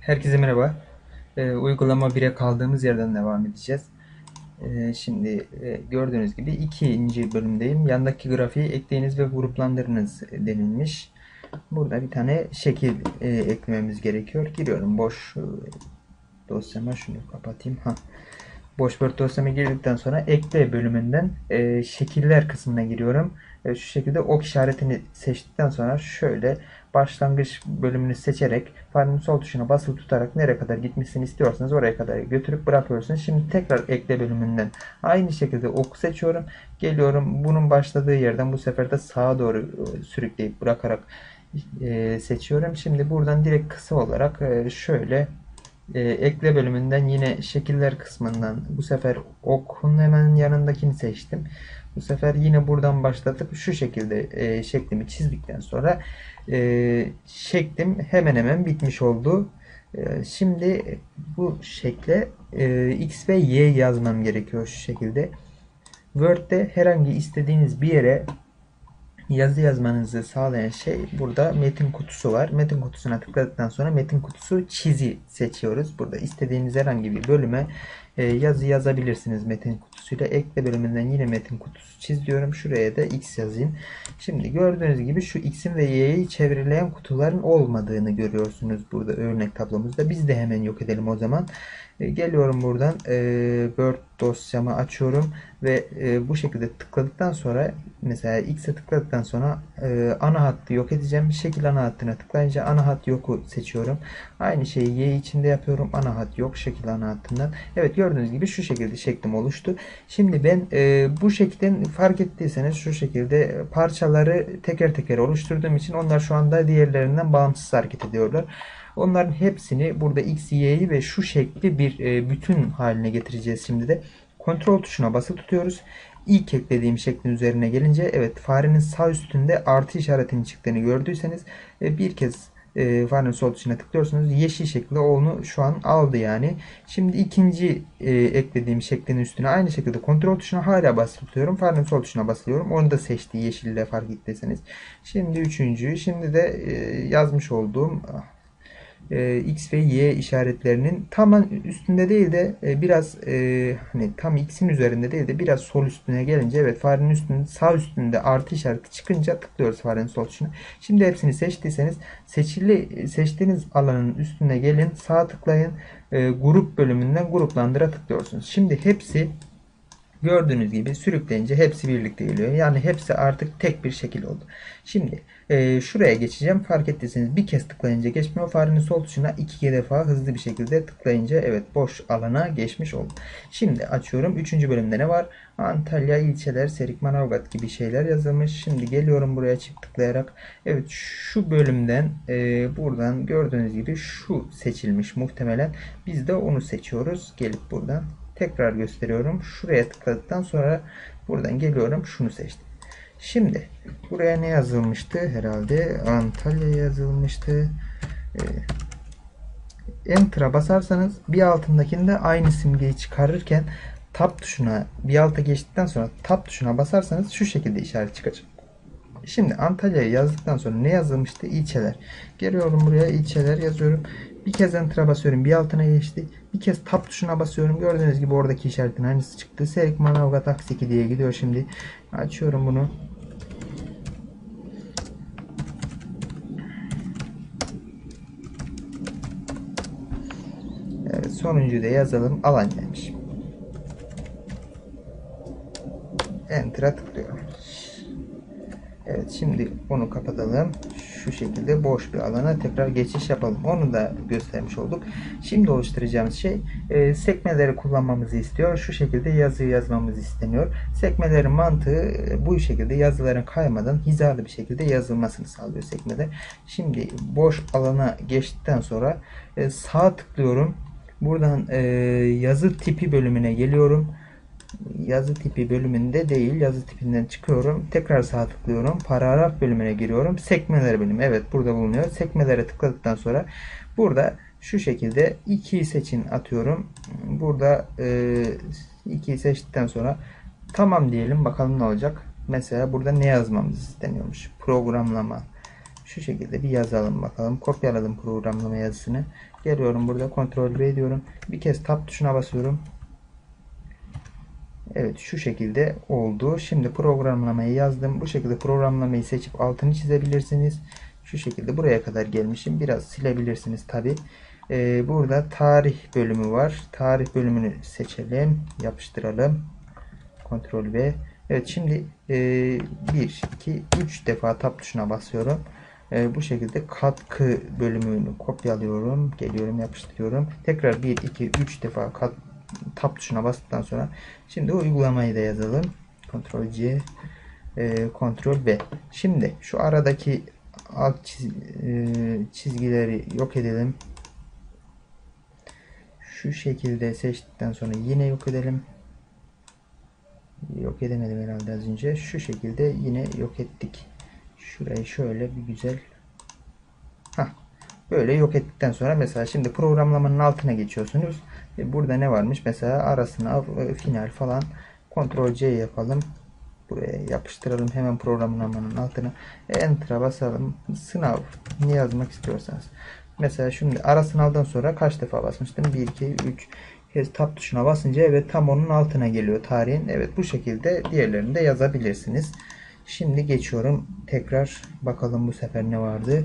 Herkese merhaba. Ee, uygulama 1'e kaldığımız yerden devam edeceğiz. Ee, şimdi e, gördüğünüz gibi ikinci bölümdeyim. Yandaki grafiği ekleyiniz ve gruplandırınız denilmiş. Burada bir tane şekil e, eklememiz gerekiyor. Giriyorum boş e, dosyama şunu kapatayım. Ha. Boş Word dosyama girdikten sonra ekle bölümünden e, şekiller kısmına giriyorum. E, şu şekilde ok işaretini seçtikten sonra şöyle başlangıç bölümünü seçerek farenin sol tuşuna basılı tutarak nereye kadar gitmesini istiyorsanız oraya kadar götürüp bırakıyorsunuz. Şimdi tekrar ekle bölümünden aynı şekilde ok seçiyorum. Geliyorum bunun başladığı yerden bu sefer de sağa doğru e, sürükleyip bırakarak e, seçiyorum. Şimdi buradan direkt kısa olarak e, şöyle e, ekle bölümünden yine şekiller kısmından bu sefer okun hemen yanındakini seçtim. Bu sefer yine buradan başlatıp şu şekilde e, şeklimi çizdikten sonra e, şeklim hemen hemen bitmiş oldu. E, şimdi bu şekle e, x ve y yazmam gerekiyor şu şekilde. Word'de herhangi istediğiniz bir yere yazı yazmanızı sağlayan şey burada metin kutusu var. Metin kutusuna tıkladıktan sonra metin kutusu çizi seçiyoruz. Burada istediğiniz herhangi bir bölüme e, yazı yazabilirsiniz metin kutusuyla. Ekle bölümünden yine metin kutusu çiz diyorum. Şuraya da x yazayım. Şimdi gördüğünüz gibi şu x'in ve y'yi çevreleyen kutuların olmadığını görüyorsunuz burada örnek tablomuzda. Biz de hemen yok edelim o zaman. E, geliyorum buradan e, Word dosyamı açıyorum ve e, bu şekilde tıkladıktan sonra mesela X'e tıkladıktan sonra e, ana hattı yok edeceğim. Şekil ana hattına tıklayınca ana hat yoku seçiyorum. Aynı şeyi Y içinde yapıyorum. Ana hat yok şekil ana hattından. Evet gördüğünüz gibi şu şekilde şeklim oluştu. Şimdi ben e, bu şeklin fark ettiyseniz şu şekilde parçaları teker teker oluşturduğum için onlar şu anda diğerlerinden bağımsız hareket ediyorlar. Onların hepsini burada x, y'yi ve şu şekli bir e, bütün haline getireceğiz şimdi de. Kontrol tuşuna basılı tutuyoruz. İlk eklediğim şeklin üzerine gelince evet farenin sağ üstünde artı işaretinin çıktığını gördüyseniz e, bir kez e, farenin sol tuşuna tıklıyorsunuz. Yeşil şekilde onu şu an aldı yani. Şimdi ikinci e, eklediğim şeklin üstüne aynı şekilde kontrol tuşuna hala basılı tutuyorum. Farenin sol tuşuna basıyorum. Onu da seçti yeşille fark ettiyseniz. Şimdi üçüncüyü şimdi de e, yazmış olduğum e, X ve Y işaretlerinin tam üstünde değil de e, biraz e, hani tam X'in üzerinde değil de biraz sol üstüne gelince evet farenin üstünde sağ üstünde artı işareti çıkınca tıklıyoruz farenin sol tuşuna. Şimdi hepsini seçtiyseniz seçili seçtiğiniz alanın üstüne gelin sağ tıklayın grup bölümünden gruplandıra tıklıyorsunuz. Şimdi hepsi Gördüğünüz gibi sürükleyince hepsi birlikte geliyor. Yani hepsi artık tek bir şekil oldu. Şimdi e, şuraya geçeceğim. Fark ettiyseniz bir kez tıklayınca geçmiyor. Farenin sol tuşuna iki defa hızlı bir şekilde tıklayınca evet boş alana geçmiş oldu. Şimdi açıyorum. Üçüncü bölümde ne var? Antalya ilçeler, Serik Manavgat gibi şeyler yazılmış. Şimdi geliyorum buraya çift tıklayarak. Evet şu bölümden e, buradan gördüğünüz gibi şu seçilmiş muhtemelen. Biz de onu seçiyoruz. Gelip buradan Tekrar gösteriyorum. Şuraya tıkladıktan sonra buradan geliyorum. Şunu seçtim. Şimdi buraya ne yazılmıştı? Herhalde Antalya yazılmıştı. Ee, Enter'a basarsanız bir altındakinde aynı simgeyi çıkarırken tab tuşuna bir alta geçtikten sonra tab tuşuna basarsanız şu şekilde işaret çıkacak. Şimdi Antalya'yı yazdıktan sonra ne yazılmıştı? İlçeler. Geliyorum buraya ilçeler yazıyorum. Bir kez enter'a basıyorum. Bir altına geçti. Bir kez tab tuşuna basıyorum. Gördüğünüz gibi oradaki işaretin aynısı çıktı. Serik Manavgat Aksiki diye gidiyor şimdi. Açıyorum bunu. Evet, sonuncuyu da yazalım. Alanya'ymış. Enter'a tıklıyorum. Evet şimdi onu kapatalım. Şu şekilde boş bir alana tekrar geçiş yapalım. Onu da göstermiş olduk. Şimdi oluşturacağımız şey e, sekmeleri kullanmamızı istiyor. Şu şekilde yazıyı yazmamız isteniyor. Sekmelerin mantığı e, bu şekilde yazıların kaymadan hizalı bir şekilde yazılmasını sağlıyor sekmeler. Şimdi boş alana geçtikten sonra e, sağ tıklıyorum. Buradan e, yazı tipi bölümüne geliyorum yazı tipi bölümünde değil yazı tipinden çıkıyorum. Tekrar sağ tıklıyorum. Paragraf bölümüne giriyorum. Sekmeler bölümü. Evet burada bulunuyor. Sekmelere tıkladıktan sonra burada şu şekilde 2'yi seçin atıyorum. Burada 2'yi e, seçtikten sonra tamam diyelim. Bakalım ne olacak. Mesela burada ne yazmamız isteniyormuş. Programlama. Şu şekilde bir yazalım bakalım. Kopyaladım programlama yazısını. Geliyorum burada kontrol V diyorum. Bir kez tab tuşuna basıyorum. Evet şu şekilde oldu. Şimdi programlamayı yazdım. Bu şekilde programlamayı seçip altını çizebilirsiniz. Şu şekilde buraya kadar gelmişim. Biraz silebilirsiniz tabi. Ee, burada tarih bölümü var. Tarih bölümünü seçelim. Yapıştıralım. Kontrol V. Evet şimdi e, 1, 2, 3 defa tab tuşuna basıyorum. E, bu şekilde katkı bölümünü kopyalıyorum. Geliyorum yapıştırıyorum. Tekrar 1, 2, 3 defa kat, tab tuşuna bastıktan sonra şimdi uygulamayı da yazalım. Ctrl C e, Ctrl V. Şimdi şu aradaki alt çiz, e, çizgileri yok edelim. Şu şekilde seçtikten sonra yine yok edelim. Yok edemedim herhalde az önce. Şu şekilde yine yok ettik. Şurayı şöyle bir güzel böyle yok ettikten sonra mesela şimdi programlamanın altına geçiyorsunuz. E, burada ne varmış? Mesela ara sınav, e, final falan. Ctrl C yapalım. Buraya yapıştıralım hemen programlamanın altına. Enter'a basalım. Sınav ne yazmak istiyorsanız. Mesela şimdi ara sınavdan sonra kaç defa basmıştım? 1, 2, 3 kez tab tuşuna basınca evet tam onun altına geliyor tarihin. Evet bu şekilde diğerlerini de yazabilirsiniz. Şimdi geçiyorum. Tekrar bakalım bu sefer ne vardı.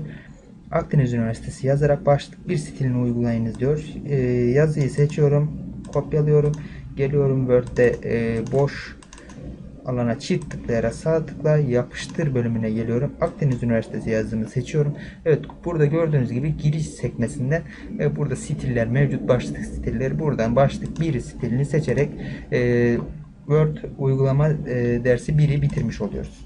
Akdeniz Üniversitesi yazarak başlık bir stilini uygulayınız diyor. Ee, yazıyı seçiyorum. Kopyalıyorum. Geliyorum Word'de e, boş alana çift tıklayarak sağ tıkla yapıştır bölümüne geliyorum. Akdeniz Üniversitesi yazımı seçiyorum. Evet burada gördüğünüz gibi giriş sekmesinden e, burada stiller mevcut başlık stilleri buradan başlık bir stilini seçerek e, Word uygulama e, dersi 1'i bitirmiş oluyoruz.